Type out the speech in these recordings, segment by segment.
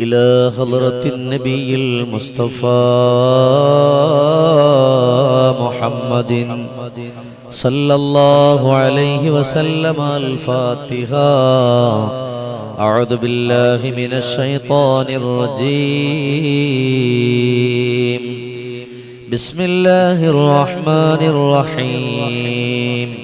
إلى حضرة النبي المصطفى محمد صلى الله عليه وسلم الفاتحة. أعوذ بالله من الشيطان الرجيم. بسم الله الرحمن الرحيم.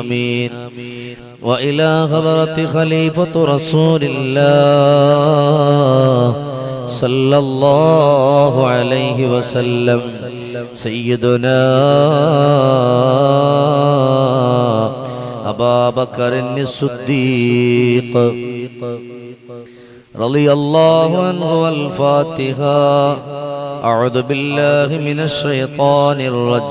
آمين. وإلى حضرة خليفة رسول الله صلى الله عليه وسلم سيدنا أبا بكر الصديق رضي الله عنه والفاتحة. أعوذ بالله من الشيطان الرجيم.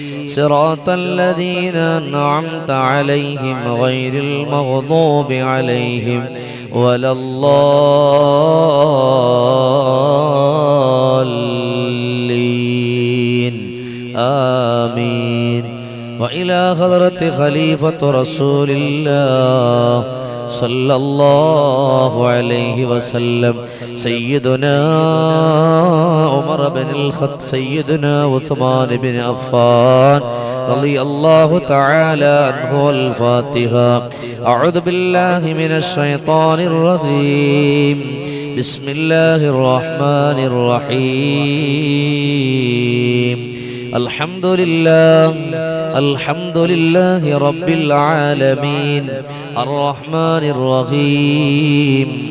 صراط الذين أنعمت عليهم غير المغضوب عليهم ولا الضالين. آمين. وإلى حضرة خليفة رسول الله صلى الله عليه وسلم. سيدنا عمر بن الخط سيدنا عثمان بن عفان رضي الله تعالى عنه الفاتحة أعوذ بالله من الشيطان الرجيم. بسم الله الرحمن الرحيم. الحمد لله الحمد لله رب العالمين. الرحمن الرحيم.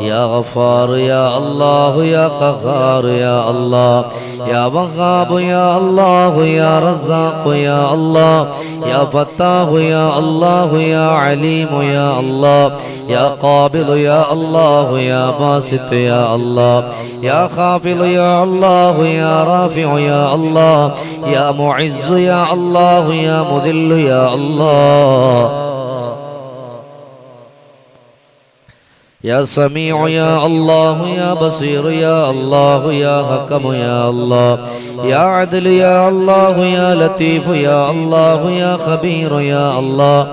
يا غفار يا الله يا قهار يا الله يا وهاب يا الله يا رزاق يا الله يا فتاه يا الله يا عليم يا الله يا قابل يا الله يا باسط يا الله يا خافض يا الله يا رافع يا الله يا معز يا الله يا مذل يا الله يا سميع يا الله يا بصير يا الله يا حكم يا الله يا عدل يا الله يا لطيف يا الله يا خبير يا الله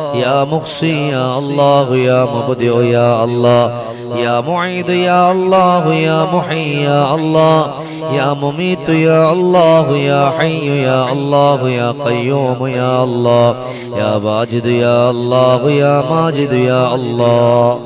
يا مخصي يا الله يا مبدع يا الله يا معيد يا الله يا محيي يا الله يا مميت يا الله يا حي يا الله يا قيوم يا الله يا واجد يا الله يا ماجد يا الله.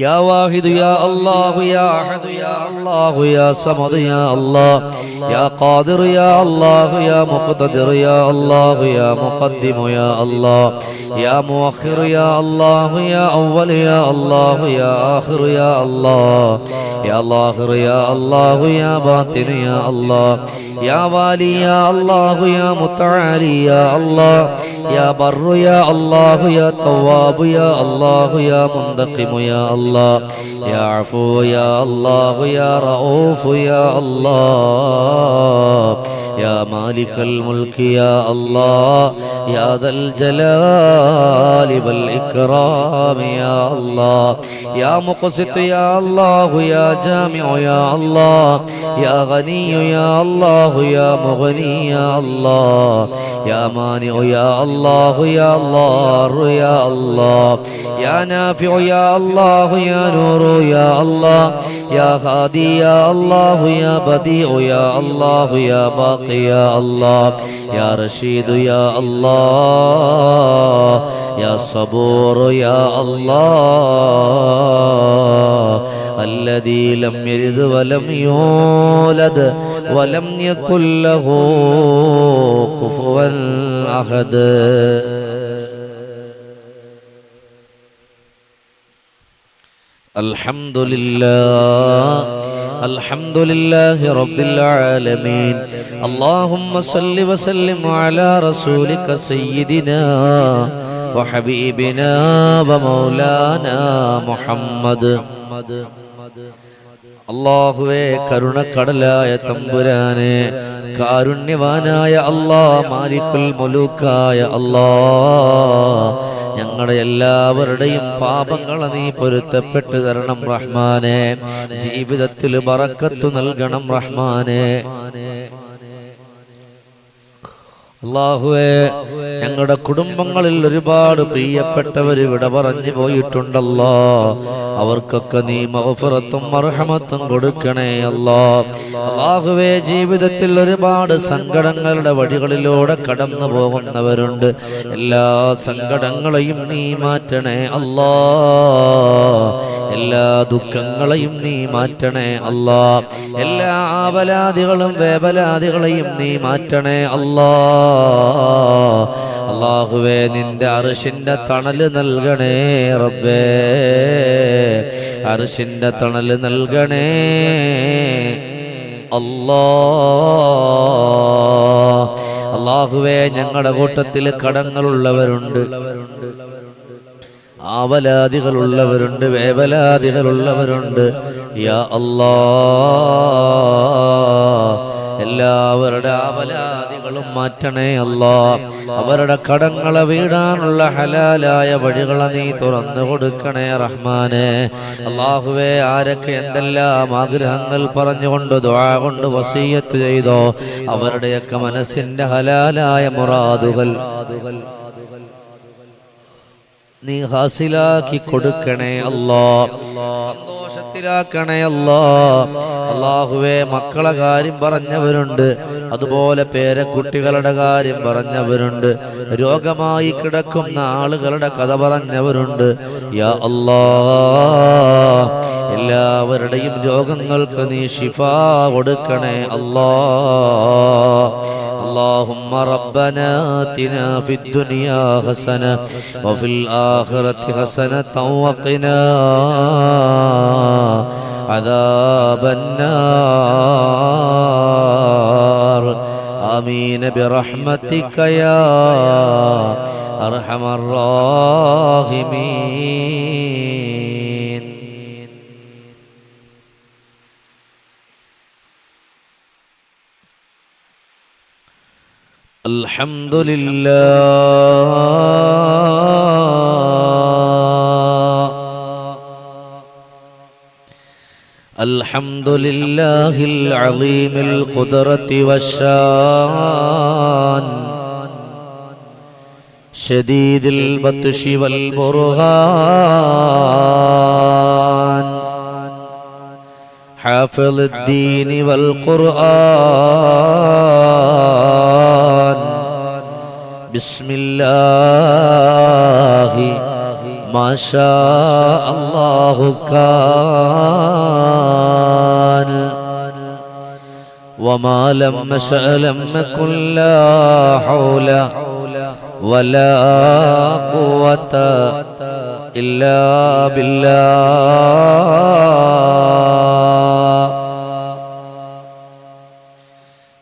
يا واحد يا الله يا أحد يا الله يا صمد يا الله يا قادر يا الله يا مقتدر يا الله يا مقدم يا الله يا مؤخر يا الله يا أول يا الله يا آخر يا الله يا ظاهر يا الله يا باطن يا الله يا والي يا الله يا متعالي يا الله يا بر يا الله يا تواب يا الله يا منتقم يا الله يا عفو يا الله يا رؤوف يا الله يا مالك الملك يا الله يا ذا الجلال والإكرام يا الله. يا مقسط يا الله يا جامع يا الله. يا غني يا الله يا مغني يا الله. يا مانع يا الله يا الله يا الله. يا نافع يا الله يا نور يا الله. يا هادي يا الله يا بديع يا الله يا باقي يا الله يا رشيد يا الله يا صبور يا الله الذي لم يلد ولم يولد ولم يكن له كفوا أحد. الحمد لله الحمد لله رب العالمين اللهم صل وسلم على رسولك سيدنا وحبيبنا ومولانا محمد അള്ളാഹുവേ കരുണക്കടലായ തമ്പുരാനെ കാരുണ്യവാനായ അല്ലാ മാലിക്കുൽ മുലൂക്കായ അല്ലാ ഞങ്ങളുടെ എല്ലാവരുടെയും പാപങ്ങളെ നീ പൊരുത്തപ്പെട്ടു തരണം റഹ്മാനെ. ജീവിതത്തിൽ ബറക്കത്തു നൽകണം റഹ്മാനെ. അള്ളാഹുവേ ഞങ്ങളുടെ കുടുംബങ്ങളിൽ ഒരുപാട് പ്രിയപ്പെട്ടവർ ഇവിടെ പറഞ്ഞു പോയിട്ടുണ്ടല്ലോ. അവർക്കൊക്കെ നീ മഹഫുറത്തും അർഹമത്തും കൊടുക്കണേ അല്ലോ. അള്ളാഹുവേ ജീവിതത്തിൽ ഒരുപാട് സങ്കടങ്ങളുടെ വഴികളിലൂടെ കടന്നു പോകുന്നവരുണ്ട്. എല്ലാ സങ്കടങ്ങളെയും നീ മാറ്റണേ അല്ലാ. എല്ലാ ദുഃഖങ്ങളെയും നീ മാറ്റണേ അല്ലാ. എല്ലാ ആവലാദികളും വേവലാദികളെയും നീ മാറ്റണേ അല്ലാ. അള്ളാഹുവേ നിന്റെ അറിഷിന്റെ തണൽ നൽകണേ റബ്ബേ. അറിഷിന്റെ തണൽ നൽകണേ അല്ലാ. അള്ളാഹുവേ ഞങ്ങളുടെ കൂട്ടത്തിൽ കടങ്ങളുള്ളവരുണ്ട്. ആവലാദികളുള്ളവരുണ്ട് വേവലാദികളുള്ളവരുണ്ട്. യാ അല്ലാ എല്ലാവരുടെ ആവലാദികളും മാറ്റണേ അല്ലാ. അവരുടെ കടങ്ങളെ വീടാനുള്ള ഹലാലായ വഴികളെ നീ തുറന്നു കൊടുക്കണേ റഹ്മാനെ. അള്ളാഹുവേ ആരൊക്കെ എന്തെല്ലാം ആഗ്രഹങ്ങൾ പറഞ്ഞുകൊണ്ട് ദ്വാ കൊണ്ട് വസീയത്ത് ചെയ്തോ അവരുടെയൊക്കെ മനസ്സിന്റെ ഹലാലായ മുറാദുകൾ. നീ ഹാസിലാക്കി കൊടുക്കണേ അല്ലാ. സന്തോഷത്തിലാക്കണേ അല്ലാ. അള്ളാഹുവേ മക്കളെ കാര്യം പറഞ്ഞവരുണ്ട്. അതുപോലെ പേരക്കുട്ടികളുടെ കാര്യം പറഞ്ഞവരുണ്ട്. രോഗമായി കിടക്കുന്ന ആളുകളുടെ കഥ പറഞ്ഞവരുണ്ട്. യാ അല്ലാ. എല്ലാവരുടെയും രോഗങ്ങൾക്ക് നീ ഷിഫ കൊടുക്കണേ അല്ലാ. اللهم ربنا آتنا في الدنيا حسنة وفي الآخرة حسنة وقنا عذاب النار. آمين برحمتك يا أرحم الراحمين. الحمد لله. الحمد لله العظيم القدرة والشان. شديد البطش والبرهان. حافظ الدين والقرآن. بسم الله ما شاء الله كان وما لم يشأ لم يكن لا حول ولا قوة إلا بالله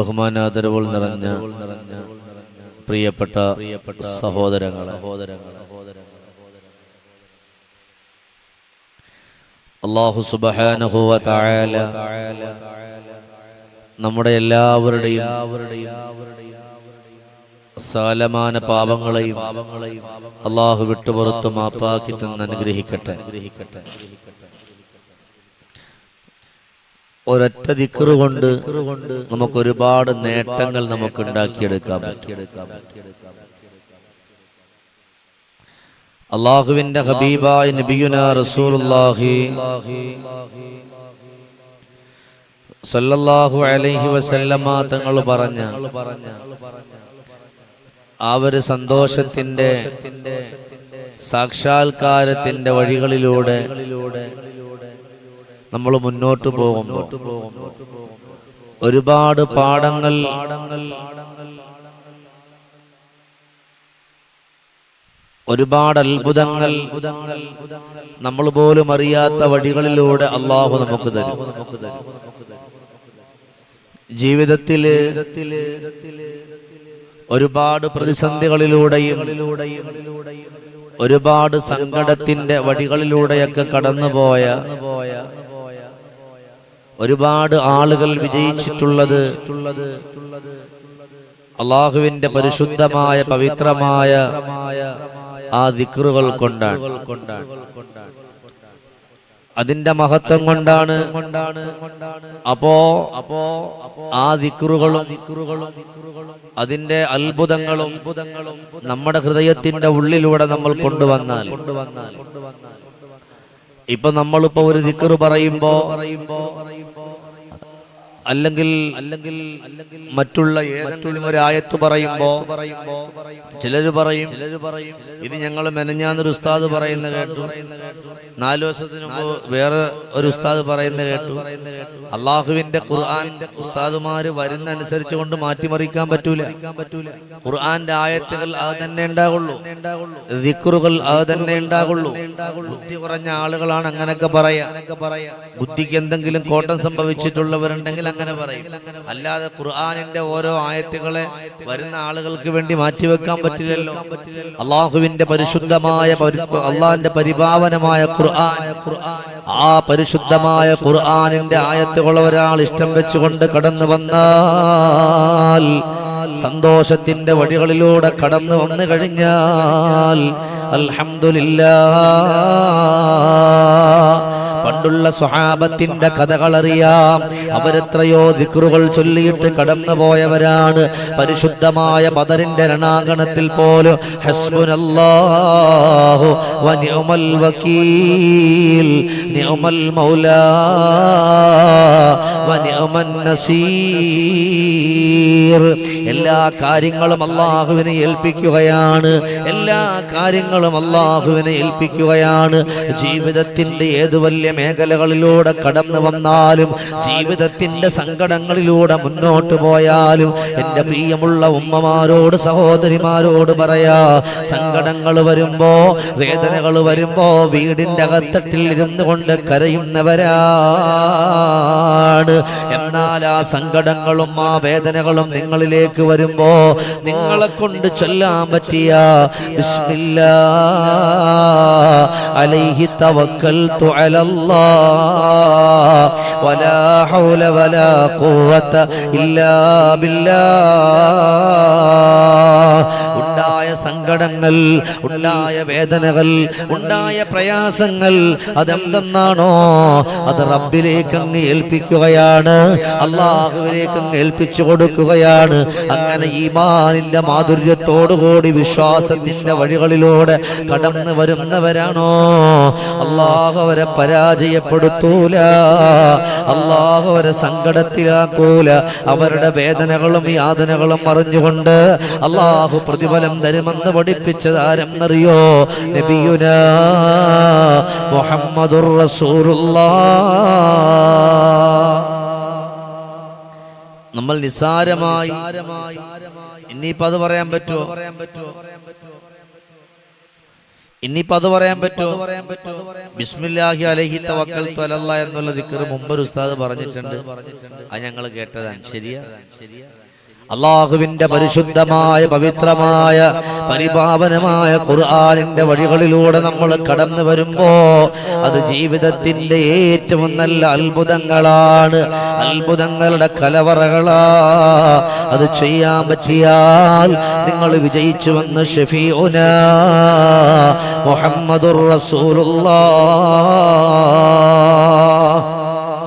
ബഹുമാനാദരവുകൾ നിറഞ്ഞ പ്രിയപ്പെട്ട സഹോദരങ്ങൾ അള്ളാഹു സുബഹാന നമ്മുടെ എല്ലാവരുടെയും സാലമാന പാപങ്ങളെയും അള്ളാഹു വിട്ടുപുറത്ത് മാപ്പാക്കി തന്ന് അനുഗ്രഹിക്കട്ടെ. ഒരൊറ്റ ദിക്കറ് കൊണ്ട് നമുക്ക് ഒരുപാട് നേട്ടങ്ങൾ നമുക്ക് ഉണ്ടാക്കിയെടുക്കാൻ പറ്റും. അള്ളാഹുവിന്റെ ഹബീബായ നബിയുന റസൂലുള്ളാഹി സല്ലല്ലാഹു അലൈഹി വസല്ലമ തങ്ങൾ പറഞ്ഞ ആ ഒരു സന്തോഷത്തിന്റെ സാക്ഷാത്കാരത്തിന്റെ വഴികളിലൂടെ നമ്മൾ മുന്നോട്ട് പോകുമ്പോൾ ഒരുപാട് പാഠങ്ങൾ ഒരുപാട് അത്ഭുതങ്ങൾ നമ്മൾ പോലും അറിയാത്ത വഴികളിലൂടെ അള്ളാഹു നമുക്ക് തരും. ജീവിതത്തിൽ ഒരുപാട് പ്രതിസന്ധികളിലൂടെയും ഒരുപാട് സങ്കടത്തിന്റെ വഴികളിലൂടെയൊക്കെ കടന്നുപോയ ഒരുപാട് ആളുകൾ വിജയിച്ചിട്ടുള്ളത് അള്ളാഹുവിന്റെ പരിശുദ്ധമായ പവിത്രമായ ആ ദിക്റുകൾ കൊണ്ടാണ്. അതിന്റെ മഹത്വം കൊണ്ടാണ് അപ്പോ അപ്പോ ആ ദിക്റുകളും അതിന്റെ അത്ഭുതങ്ങളും നമ്മുടെ ഹൃദയത്തിന്റെ ഉള്ളിലൂടെ നമ്മൾ കൊണ്ടുവന്നാൽ. ഇപ്പൊ നമ്മളിപ്പോ ഒരു ദിക്റ് പറയുമ്പോ അല്ലെങ്കിൽ അല്ലെങ്കിൽ മറ്റുള്ള ഏതെങ്കിലും ഒരു ആയത്ത് പറയുമ്പോ ചിലര് പറയും ചിലര് പറയും ഇത് ഞങ്ങൾ മെനഞ്ഞാന്നൊരു ഉസ്താദ് പറയുന്ന കേട്ടു. നാലു ദിവസത്തിന് മുമ്പ് വേറെ ഒരു ഉസ്താദ് പറയുന്ന കേട്ടു. അള്ളാഹുവിന്റെ ഖുർആൻ ഉസ്താദുമാര് വരുന്ന അനുസരിച്ച് കൊണ്ട് മാറ്റിമറിക്കാൻ പറ്റൂല. ഖുർആന്റെ ആയത്തുകൾ അത് തന്നെ ഉണ്ടാകുള്ളൂ ദിക്റുകൾ അത് തന്നെ ഉണ്ടാകുള്ളൂ ബുദ്ധി കുറഞ്ഞ ആളുകളാണ് അങ്ങനെയൊക്കെ പറയാ. ബുദ്ധിക്ക് എന്തെങ്കിലും കോട്ടം സംഭവിച്ചിട്ടുള്ളവരുണ്ടെങ്കിൽ അങ്ങനെ പറയും. അല്ലാതെ ഖുർആാനിന്റെ ഓരോ ആയത്തുകളെ വരുന്ന ആളുകൾക്ക് വേണ്ടി മാറ്റിവെക്കാൻ പറ്റില്ലല്ലോ. അള്ളാഹുവിന്റെ പരിശുദ്ധമായ പരി- അള്ളാഹിന്റെ പരിപാവനമായ ഖുർആൻ. ആ പരിശുദ്ധമായ ഖുർആാനിന്റെ ആയത്തുകൾ ഒരാൾ ഇഷ്ടം വെച്ചുകൊണ്ട് കടന്നു വന്നാൽ സന്തോഷത്തിന്റെ വഴികളിലൂടെ കടന്നു വന്നു കഴിഞ്ഞാൽ അൽഹംദുലില്ലാ പണ്ടുള്ള സ്വഹാബത്തിന്റെ കഥകളറിയാം. അവരെത്രയോ ദിക്റുകൾ ചൊല്ലിയിട്ട് കടന്നു പോയവരാണ് പരിശുദ്ധമായ ബദറിന്റെ രണാങ്കണത്തിൽ പോലും ഹസ്ബുനല്ലാഹു മൗലാ എല്ലാ കാര്യങ്ങളും അള്ളാഹുവിനെ ഏൽപ്പിക്കുകയാണ്. എല്ലാ കാര്യങ്ങളും അള്ളാഹുവിനെ ഏൽപ്പിക്കുകയാണ്. ജീവിതത്തിന്റെ ഏതു വലിയ മേഖലകളിലൂടെ കടന്നു വന്നാലും ജീവിതത്തിന്റെ സങ്കടങ്ങളിലൂടെ മുന്നോട്ട് പോയാലും എന്റെ പ്രിയമുള്ള ഉമ്മമാരോട് സഹോദരിമാരോട് പറയാ സങ്കടങ്ങൾ വരുമ്പോ വേദനകൾ വരുമ്പോ വീടിന്റെ അകത്തട്ടിൽ ഇരുന്നു കൊണ്ട് കരയുന്നവരാണ്. എന്നാൽ ആ സങ്കടങ്ങളും ആ വേദനകളും നിങ്ങളിലേക്ക് വരുമ്പോ നിങ്ങളെ കൊണ്ട് ചൊല്ലാൻ പറ്റിയ ബിസ്മില്ലാ അലൈഹി തവക്കൽതു അലല്ലാ വലാ ഹൗല വലാ ഖുവത ഇല്ലാ ബില്ലാ. ഉണ്ടായ സങ്കടങ്ങൾ ഉണ്ടായ വേദനകൾ ഉണ്ടായ പ്രയാസങ്ങൾ അതെന്തെന്നാണോ അത് റബ്ബിലേക്ക് അങ്ങ് ഏൽപ്പിക്കുകയാണ് അള്ളാഹുവിലേക്ക് അങ്ങ് ഏൽപ്പിച്ചു കൊടുക്കുകയാണ്. അങ്ങനെ ഈമാനിന്റെ മാധുര്യത്തോടുകൂടി വിശ്വാസത്തിന്റെ വഴികളിലൂടെ കടന്നു വരുന്നവരാണോ? അള്ളാഹു അവരെ പരാജയപ്പെടുത്തൂല അള്ളാഹു അവരെ സങ്കടത്തിലാക്കൂല. അവരുടെ വേദനകളും യാതനകളും അറിഞ്ഞുകൊണ്ട് അള്ളാഹു പ്രതിഫലം തരുമെന്ന് പഠിപ്പിച്ചത് ആരെന്നറിയോ? നബിയുന മുഹമ്മദുർ നമ്മൾ നിസാരമായി ഇനിയിപ്പോ അത് പറയാൻ പറ്റുമോ ഇനിയിപ്പോ അത് പറയാൻ പറ്റുമോ ബിസ്മില്ലാഹി അലഹി തവക്കൽ തൊലല്ല എന്നുള്ള ദിക്കർ മുമ്പ് ഉസ്താദ് പറഞ്ഞിട്ടുണ്ട്. അത് ഞങ്ങൾ കേട്ടതാണ്. ശരിയാ ശരിയാ? അള്ളാഹുവിന്റെ പരിശുദ്ധമായ പവിത്രമായ പരിപാവനമായ ഖുർആാനിന്റെ വഴികളിലൂടെ നമ്മൾ കടന്നു വരുമ്പോ അത് ജീവിതത്തിന്റെ ഏറ്റവും നല്ല അത്ഭുതങ്ങളാണ്. അത്ഭുതങ്ങളുടെ കലവറകളാ. അത് ചെയ്യാൻ പറ്റിയാൽ നിങ്ങൾ വിജയിച്ചു വന്ന് ഷഫീഉന മുഹമ്മദുർ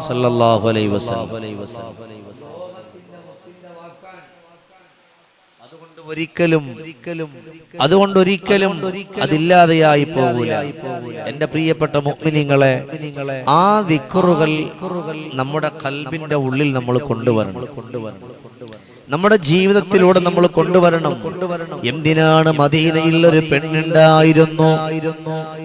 സല്ലല്ലാഹു അലൈഹി വസല്ലം അതുകൊണ്ട് ഒരിക്കലും അതുകൊണ്ട് ഒരിക്കലും അതില്ലാതെയായി പോകൂല. എന്റെ പ്രിയപ്പെട്ട മുക്മിനിങ്ങളെ ആ വിക്കുറുകൾ നമ്മുടെ കൽബിന്റെ ഉള്ളിൽ നമ്മൾ കൊണ്ടുവരണം. കൊണ്ടുവരണം. നമ്മുടെ ജീവിതത്തിലൂടെ നമ്മൾ കൊണ്ടുവരണം. എന്തിനാണ് മദീനയിൽ ഒരു പെണ്ണുണ്ടായിരുന്നു?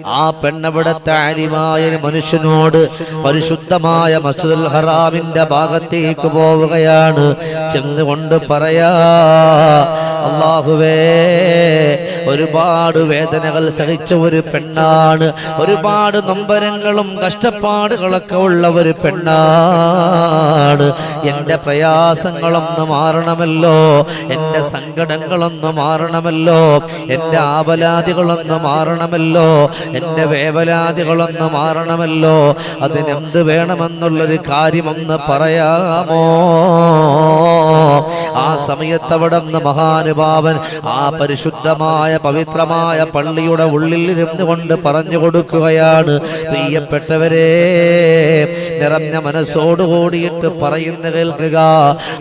ആ പെണ്ണവിടെ താരിമായ മനുഷ്യനോട് പരിശുദ്ധമായ മസ്ജിദുൽ ഹറാമിന്റെ ഭാഗത്തേക്ക് പോവുകയാണ്. ചെന്നുകൊണ്ട് പറയാ അള്ളാഹുവേ. ഒരുപാട് വേദനകൾ സഹിച്ച ഒരു പെണ്ണാണ്. ഒരുപാട് നൊമ്പരങ്ങളും കഷ്ടപ്പാടുകളൊക്കെ ഉള്ള ഒരു പെണ്ണാണ്. എന്റെ പ്രയാസങ്ങളൊന്ന് മാറണമല്ലോ. എന്റെ സങ്കടങ്ങളൊന്ന് മാറണമല്ലോ. എന്റെ ആപലാദികളൊന്ന് മാറണമല്ലോ. എന്റെ വേവലാദികളൊന്ന് മാറണമല്ലോ. അതിനെന്ത് വേണമെന്നുള്ളൊരു കാര്യമൊന്ന് പറയാമോ? ആ സമയത്ത് നിന്ന് മഹാനുഭാവൻ ആ പരിശുദ്ധമായ പവിത്രമായ പള്ളിയുടെ ഉള്ളിൽ ഇരുന്ന് കൊണ്ട് പറഞ്ഞു കൊടുക്കുകയാണ്. പ്രിയപ്പെട്ടവരെ നിറഞ്ഞ മനസ്സോട് കൂടിയിട്ട് പറയുന്ന കേൾക്കുക.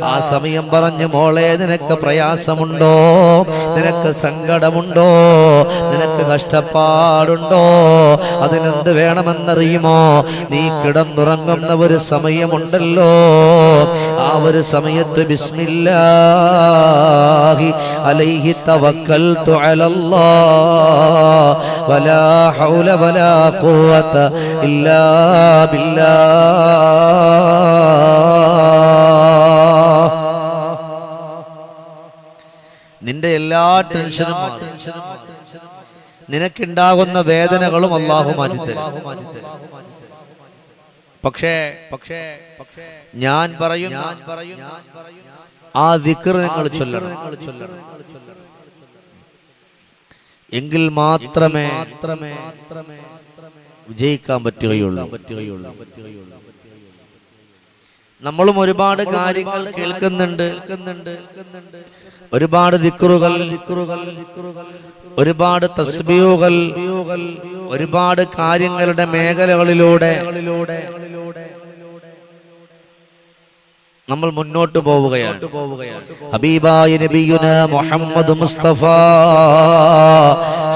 ആ സമയം പറഞ്ഞു മോളെ നിനക്ക് പ്രയാസമുണ്ടോ? നിനക്ക് സങ്കടമുണ്ടോ? നിനക്ക് കഷ്ടപ്പാടുണ്ടോ? അതിനെന്ത് വേണമെന്നറിയുമോ? നീ കിടന്നുറങ്ങുന്ന ഒരു സമയമുണ്ടല്ലോ. ആ ഒരു സമയത്ത് ബിസ്മില്ലാഹി അലൈഹി തവക്കൽതു അലല്ലാഹ് വലാ ഹൗല വലാ ഖുവത ഇല്ലാ ബില്ലാഹ് നിന്റെ എല്ലാ ടെൻഷനും. നിനക്കുണ്ടാകുന്ന വേദനകളും അള്ളാഹു മാറ്റിത്തരും പക്ഷേ പക്ഷേ ഞാൻ പറയും ആ ദിക്ർ നിങ്ങൾ ചൊല്ലണം. എങ്കിൽ മാത്രമേ വിജയിക്കാൻ പറ്റുകയുള്ളൂ. നമ്മളും ഒരുപാട് കാര്യങ്ങൾ കേൾക്കുന്നുണ്ട്. ഒരുപാട് ദിക്റുകൾ ഒരുപാട് തസ്ബിയുകൾ ഒരുപാട് കാര്യങ്ങളുടെ മേഖലകളിലൂടെ നമ്മൾ മുന്നോട്ട് പോവുകയാണ്. ഹബീബായ നബിയുന മുഹമ്മദ് മുസ്തഫ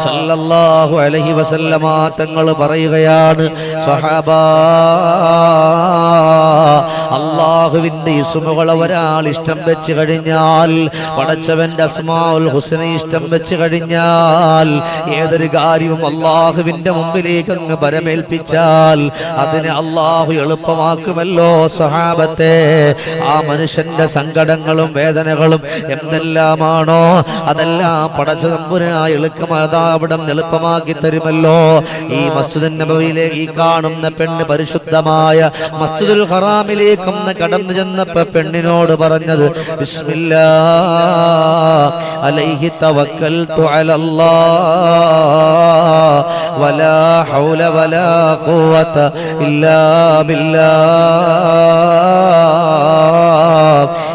സല്ലല്ലാഹു അലൈഹി വസല്ലമ തങ്ങൾ പറയുകയാണ് സ്വഹാബ അള്ളാഹുവിന്റെ ഇസുമുകളെ ഒരാൾ ഇഷ്ടം വെച്ച് കഴിഞ്ഞാൽ പടച്ചവന്റെ അസ്മാഉൽ ഹുസനെ ഇഷ്ടം വെച്ച് കഴിഞ്ഞാൽ ഏതൊരു കാര്യവും അള്ളാഹുവിന്റെ മുമ്പിലേക്ക് അങ്ങ് പരമേൽപ്പിച്ചാൽ അതിനെ അള്ളാഹു എളുപ്പമാക്കുമല്ലോ സ്വഹാബത്തെ. ആ മനുഷ്യന്റെ സങ്കടങ്ങളും വേദനകളും എന്തെല്ലാമാണോ അതെല്ലാം പടച്ച തമ്പുരായി എളുക്കമതാവിടം എളുപ്പമാക്കി തരുമല്ലോ. ഈ മസ്ജിദ് നബവിയിലെ ഈ കാണുന്ന പെണ്ണ് പരിശുദ്ധമായ മസ്ജിദുൽ ഹറാമിലേക്ക് ഒന്ന് കടന്നു ചെന്നപ്പോ പെണ്ണിനോട് പറഞ്ഞത് ബിസ്മില്ലാ അലൈഹി തവക്കൽതു അലല്ലാ വലാ ഹൗല വലാ ഖുവത ഇല്ലാ ബില്ലാ.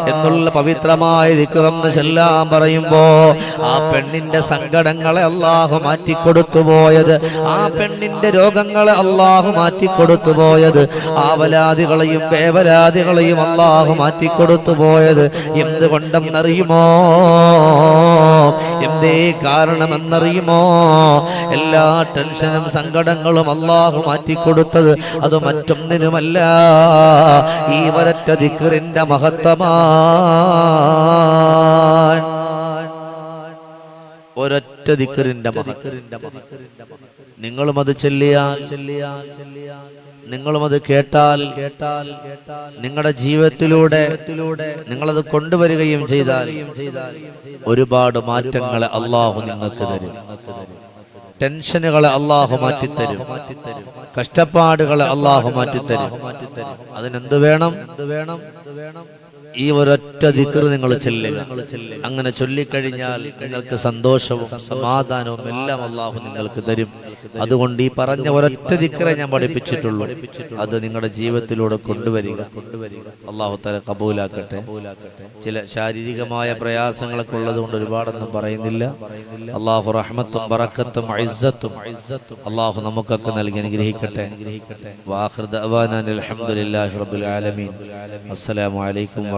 എന്നുള്ള പവിത്രമായ ദിക്റെന്ന് ചെല്ലാം പറയുമ്പോ ആ പെണ്ണിന്റെ സങ്കടങ്ങളെ അള്ളാഹു മാറ്റിക്കൊടുത്തു പോയത്. ആ പെണ്ണിന്റെ രോഗങ്ങളെ അള്ളാഹു മാറ്റിക്കൊടുത്തു പോയത്. ആവലാദികളെയും വേവലാദികളെയും അള്ളാഹു മാറ്റിക്കൊടുത്തു പോയത്. എന്തുകൊണ്ടെന്നറിയുമോ? എന്തേ കാരണമെന്നറിയുമോ? എല്ലാ ടെൻഷനും സങ്കടങ്ങളും അള്ളാഹു മാറ്റിക്കൊടുത്തത് അത് മറ്റൊന്നിനുമല്ല. ഈ വരറ്റ ദിക്റിന്റെ മഹത്വമാ ഒരൊറ്റ ദിക്കറിന്റെ നിങ്ങളും അത് ചെല്ലിയാൽ നിങ്ങളും അത് കേട്ടാൽ കേട്ടാൽ നിങ്ങളുടെ ജീവിതത്തിലൂടെ നിങ്ങളത് കൊണ്ടുവരികയും ചെയ്താൽ ഒരുപാട് മാറ്റങ്ങളെ അള്ളാഹു നിങ്ങൾക്ക് തരും. ടെൻഷനുകളെ അള്ളാഹു മാറ്റിത്തരും. കഷ്ടപ്പാടുകളെ അള്ളാഹു മാറ്റിത്തരും. അതിനെന്ത് വേണം വേണം? ഈ ഒരൊറ്റ ദിക്ർ നിങ്ങൾ ചെല്ലുക. അങ്ങനെ ചൊല്ലിക്കഴിഞ്ഞാൽ നിങ്ങൾക്ക് സന്തോഷവും സമാധാനവും എല്ലാം അള്ളാഹു നിങ്ങൾക്ക് തരും. അതുകൊണ്ട് ഈ പറഞ്ഞ ഒരൊറ്റ ദിക്കറെ ഞാൻ പഠിപ്പിച്ചിട്ടുള്ളൂ. അത് നിങ്ങളുടെ ജീവിതത്തിലൂടെ കൊണ്ടുവരിക. അള്ളാഹു തല കബൂലാക്കട്ടെ. ചില ശാരീരികമായ പ്രയാസങ്ങളൊക്കെ ഉള്ളത് കൊണ്ട് ഒരുപാടൊന്നും പറയുന്നില്ല. അള്ളാഹു റഹ്മത്തും ബറക്കത്തും ഇസ്സത്തും അള്ളാഹു നമുക്കൊക്കെ നൽകി അനുഗ്രഹിക്കട്ടെ. വാഹൃദ അലഹമുല്ലാഹി റബ്ബുൽ ആലമീൻ. അസ്സലാമു അലൈക്കും